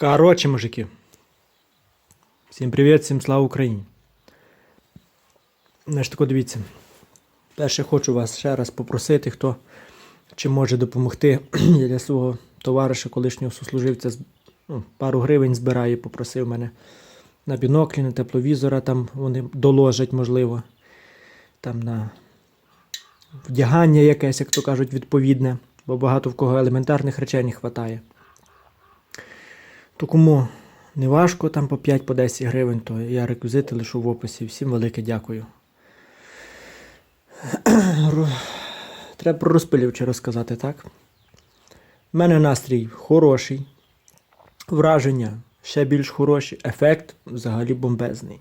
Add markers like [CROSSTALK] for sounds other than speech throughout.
Короче, мужики. Всім привіт, всім слава Україні. Значить, тако дивіться. Перше хочу вас ще раз попросити, хто чи може допомогти. [CLEARS THROAT] Для свого товариша, колишнього сослуживця, ну, пару гривень збираю, попросив мене на біноклі, на тепловізора, там вони доложать, можливо. Там на вдягання якесь, як то кажуть, відповідне, бо багато в кого елементарних речей не вистачає. То кому не важко, там по 5 по 10 гривень, то я реквізити лишу в описі. Всім велике дякую. [CLEARS THROAT] Треба про розпилювачі розказати, так? У мене настрій хороший, враження ще більш хороші, ефект взагалі бомбезний.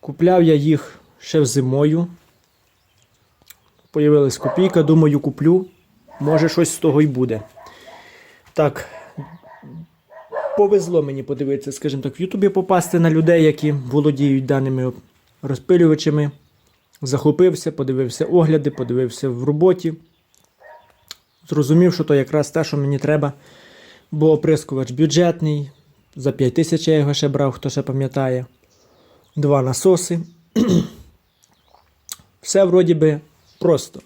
Купляв я їх ще зимою. Появилась копійка, думаю, куплю. Може, щось з того й буде. Так, повезло мені подивитися, скажімо так, в Ютубі попасти на людей, які володіють даними розпилювачами. Захопився, подивився огляди, подивився в роботі. Зрозумів, що то якраз те, що мені треба. Бо оприскувач бюджетний. За 5 тисяч я його ще брав, хто ще пам'ятає. Два насоси. [CLEARS THROAT] Все вроді би просто.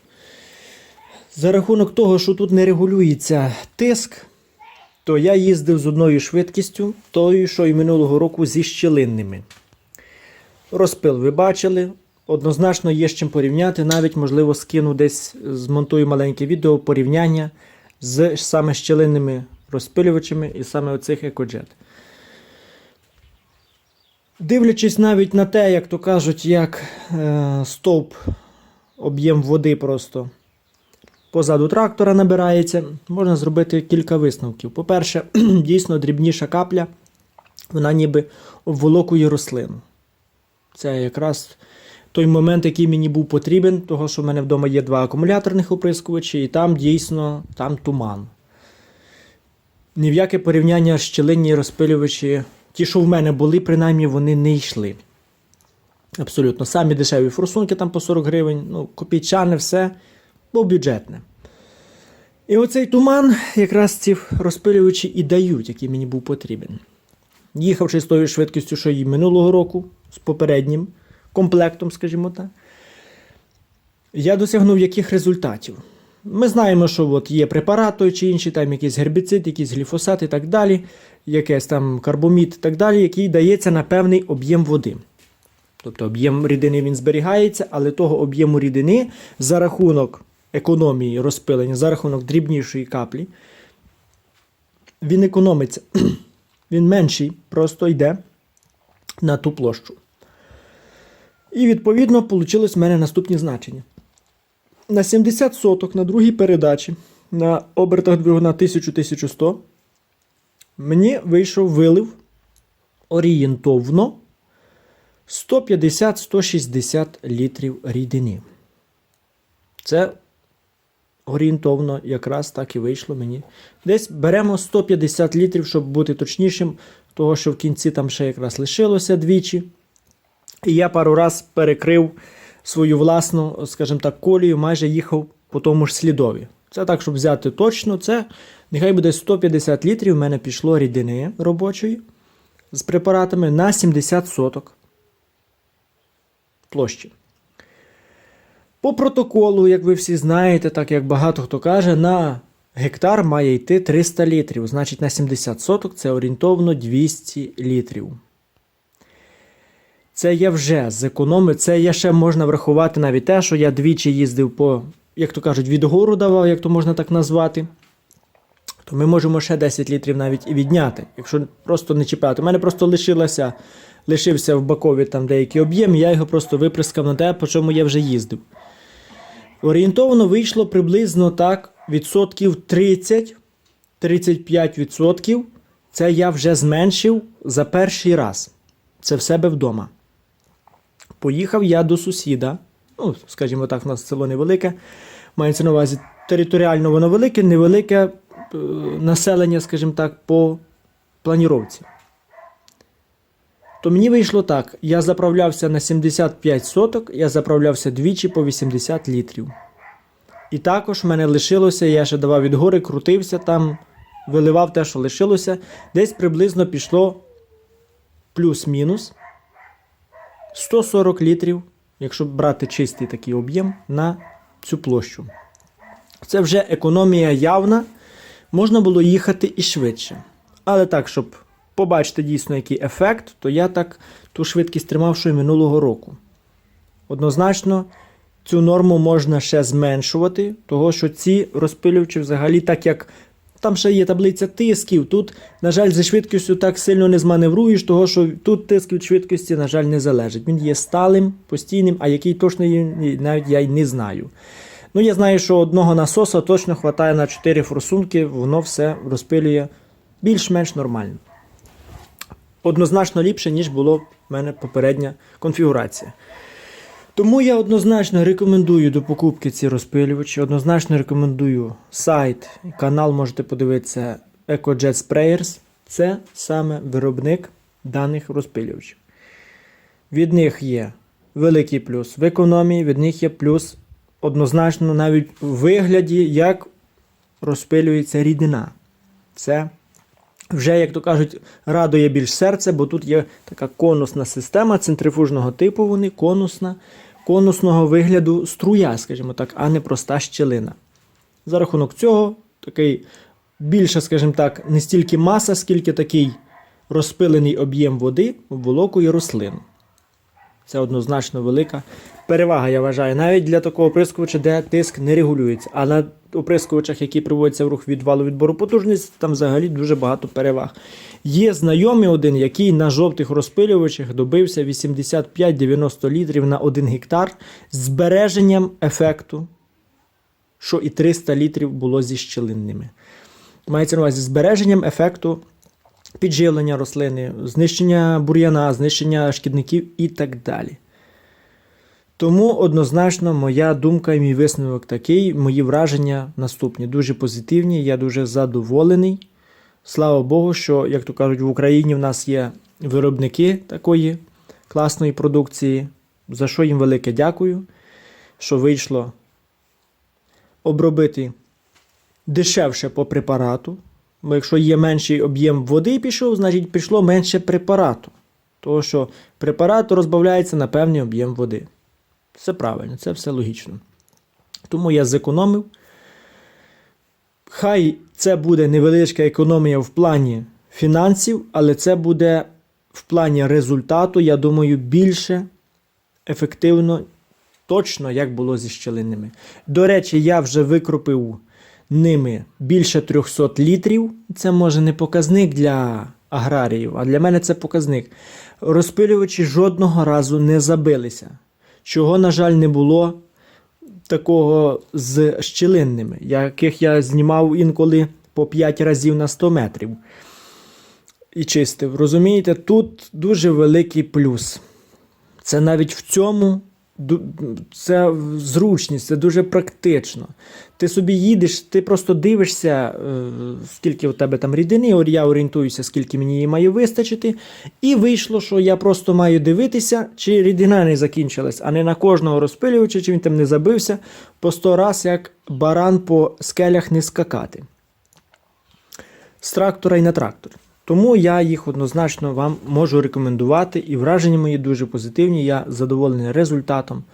За рахунок того, що тут не регулюється тиск, то я їздив з одною швидкістю, тою, що і минулого року зі щілинними. Розпил ви бачили. Однозначно є з чим порівняти. Навіть, можливо, скину десь, змонтую маленьке відео порівняння з саме щілинними розпилювачами і саме оцих екоджет. Дивлячись навіть на те, як то кажуть, як е, стовп об'єм води просто позаду трактора набирається, можна зробити кілька висновків. По-перше, [CLEARS THROAT] дійсно дрібніша капля, вона ніби обволокує рослину. Це якраз той момент, який мені був потрібен, того що в мене вдома є два акумуляторних оприскувачі, і там дійсно там туман. Ні в яке порівняння щілинні розпилювачі, ті, що в мене були, принаймні вони не йшли. Абсолютно. Самі дешеві форсунки там по 40 гривень, ну, копійчане, все, бо бюджетне. І оцей туман якраз ці розпилювачі і дають, який мені був потрібен. Їхавши з тою швидкістю, що і минулого року, з попереднім комплектом, скажімо так, я досягнув яких результатів. Ми знаємо, що от є препарат той чи інший, там якийсь гербіцид, якийсь гліфосат і так далі, якийсь там карбомід і так далі, який дається на певний об'єм води. Тобто об'єм рідини він зберігається, але того об'єму рідини за рахунок економії розпилення, за рахунок дрібнішої каплі, він економиться. [CLEARS THROAT] Він менший, просто йде на ту площу. І відповідно вийшло в мене наступні значення. На 70 соток на другій передачі на обертах двигуна 1000-1100 мені вийшов вилив орієнтовно 150-160 літрів рідини. Це орієнтовно якраз так і вийшло мені. Десь беремо 150 літрів, щоб бути точнішим, того що в кінці там ще якраз лишилося двічі. І я пару раз перекрив свою власну, скажімо так, колію, майже їхав по тому ж слідові. Це так, щоб взяти точно, це нехай буде 150 літрів. в мене пішло рідини робочої з препаратами на 70 соток площі. По протоколу, як ви всі знаєте, так як багато хто каже, на гектар має йти 300 літрів. Значить, на 70 соток це орієнтовно 200 літрів. Це я вже зекономив. Це я ще можна врахувати навіть те, що я двічі їздив по, як то кажуть, відгору давав, як то можна так назвати. То ми можемо ще 10 літрів навіть і відняти, якщо просто не чіпати. У мене просто лишилося, лишився в бакові там деякий об'єм, я його просто виприскав на те, по чому я вже їздив. Орієнтовно вийшло приблизно так відсотків 30-35 відсотків. Це я вже зменшив за перший раз. Це в себе вдома. Поїхав я до сусіда. Ну, скажімо так, у нас село невелике. Мається на увазі територіально воно велике, невелике е, населення, скажімо так, по планіровці. То мені вийшло так: я заправлявся на 75 соток, я заправлявся двічі по 80 літрів. І також в мене лишилося, я ще давав від гори, крутився там виливав те, що лишилося, десь приблизно пішло плюс-мінус 140 літрів, якщо брати чистий такий об'єм, на цю площу. Це вже економія явна, можна було їхати і швидше. Але так, щоб побачити дійсно який ефект, то я так ту швидкість тримав, що й минулого року. Однозначно, цю норму можна ще зменшувати, того що ці розпилювачі взагалі, так як там ще є таблиця тисків, тут, на жаль, зі швидкістю так сильно не зманевруєш, того що тут тиск від швидкості, на жаль, не залежить. Він є сталим, постійним, а який точно є, навіть я й не знаю. Ну, я знаю, що одного насоса точно вистачає на 4 форсунки, воно все розпилює більш-менш нормально. Однозначно ліпше, ніж було в мене попередня конфігурація. Тому я однозначно рекомендую до покупки ці розпилювачі. Однозначно рекомендую сайт, канал можете подивитися EcoJet Sprayers. Це саме виробник даних розпилювачів. Від них є великий плюс в економії, від них є плюс однозначно навіть в вигляді, як розпилюється рідина. Це вже, як то кажуть, радує більш серце, бо тут є така конусна система центрифужного типу, вони конусна, конусного вигляду струя, скажімо так, а не проста щелина. За рахунок цього, такий більше, скажімо так, не стільки маса, скільки такий розпилений об'єм води обволокує рослину. Це однозначно велика перевага, я вважаю, навіть для такого оприскувача, де тиск не регулюється. А на оприскувачах, які приводяться в рух від валу відбору потужності, там взагалі дуже багато переваг. Є знайомий один, який на жовтих розпилювачах добився 85-90 літрів на 1 гектар з збереженням ефекту, що і 300 літрів було зі щілинними. Мається на увазі збереженням ефекту підживлення рослини, знищення бур'яна, знищення шкідників і так далі. Тому однозначно моя думка і мій висновок такий, мої враження наступні, дуже позитивні, я дуже задоволений. Слава Богу, що, як то кажуть, в Україні в нас є виробники такої класної продукції, за що їм велике дякую, що вийшло обробити дешевше по препарату. Бо якщо є менший об'єм води пішов, значить пішло менше препарату. Тому що препарат розбавляється на певний об'єм води. Це правильно, це все логічно. Тому я зекономив. Хай це буде невеличка економія в плані фінансів, але це буде в плані результату, я думаю, більше ефективно, точно, як було зі щелинними. До речі, я вже викропив ними більше 300 літрів. Це може не показник для аграріїв, а для мене це показник. Розпилювачі жодного разу не забилися. Чого, на жаль, не було такого з щілинними, яких я знімав інколи по 5 разів на 100 метрів. І чистив. Розумієте, тут дуже великий плюс. Це навіть в цьому це зручність, це дуже практично. Ти собі їдеш, ти просто дивишся, е, скільки у тебе там рідини, я орієнтуюся, скільки мені її має вистачити. І вийшло, що я просто маю дивитися, чи рідина не закінчилась, а не на кожного розпилювача, чи він там не забився по 100 раз, як баран по скелях не скакати. З трактора і на трактор. Тому я їх однозначно вам можу рекомендувати, і враження мої дуже позитивні. Я задоволений результатом.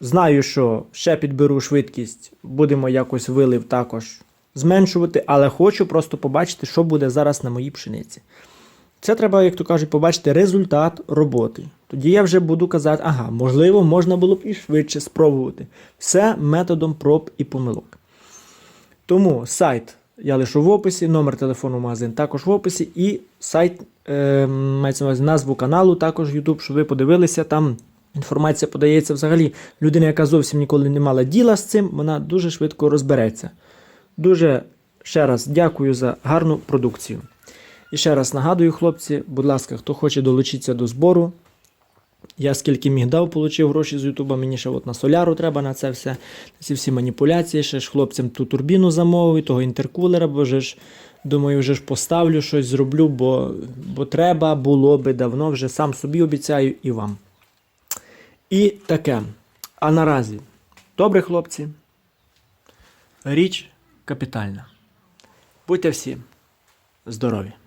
Знаю, що ще підберу швидкість, будемо якось вилив також зменшувати, але хочу просто побачити, що буде зараз на моїй пшениці. Це треба, як то кажуть, побачити результат роботи. Тоді я вже буду казати, ага, можливо, можна було б і швидше спробувати. Все методом проб і помилок. Тому сайт я лишу в описі, номер телефону магазин також в описі, і сайт, е, мається на увазі назву каналу, також YouTube, щоб ви подивилися. Там інформація подається взагалі. Людина, яка зовсім ніколи не мала діла з цим, вона дуже швидко розбереться. Дуже ще раз дякую за гарну продукцію. І ще раз нагадую, хлопці, будь ласка, хто хоче долучитися до збору. Я скільки міг дав, отримав гроші з Ютуба, мені ще от на соляру треба на це все, ці всі маніпуляції. Ще ж хлопцям ту турбіну замовив, того інтеркулера, бо вже ж, думаю, вже ж поставлю щось зроблю, бо, бо треба було би давно, вже сам собі обіцяю і вам. І таке. А наразі, добре, хлопці, річ капітальна. Будьте всі здорові!